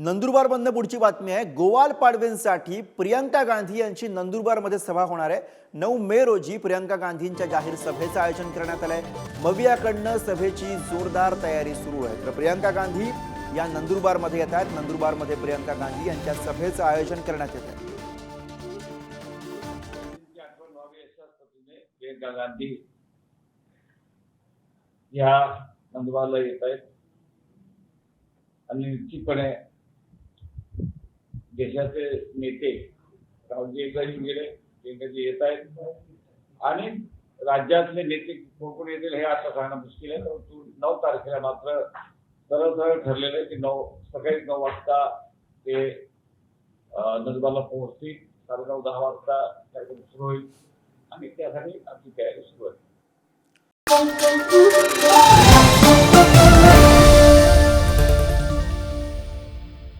नंदुरबार नंदुरबारमधनं पुढची बातमी आहे. गोवाल पाडवेंसाठी प्रियंका गांधी यांची नंदुरबारमध्ये सभा होणार आहे. नऊ मे रोजी प्रियंका गांधींच्या जाहीर सभेचं आयोजन करण्यात आलंय. मवियाकडनं सभेची जोरदार तयारी सुरू आहे. तर प्रियंका गांधी या नंदुरबारमध्ये येत आहेत. नंदुरबारमध्ये प्रियंका गांधी यांच्या सभेचं आयोजन करण्यात येत आहे. प्रियंका गांधी या नंदुरबारला येत आहेत. आणि निश्चितपणे देशाचे नेते राहुलजी एकदा गेले प्रियंकाजी येत आहेत. आणि राज्यातले नेते कोण कोण येतील हे आता सांगणं मुश्किल आहे. परंतु नऊ तारखेला मात्र सरळ सरळ ठरलेलं आहे की नऊ सकाळी नऊ वाजता ते अं, पोहोचतील. साडे नऊ दहा वाजता कार्यक्रम सुरू होईल. आणि त्यासाठी आमची तयारी सुरू आहे.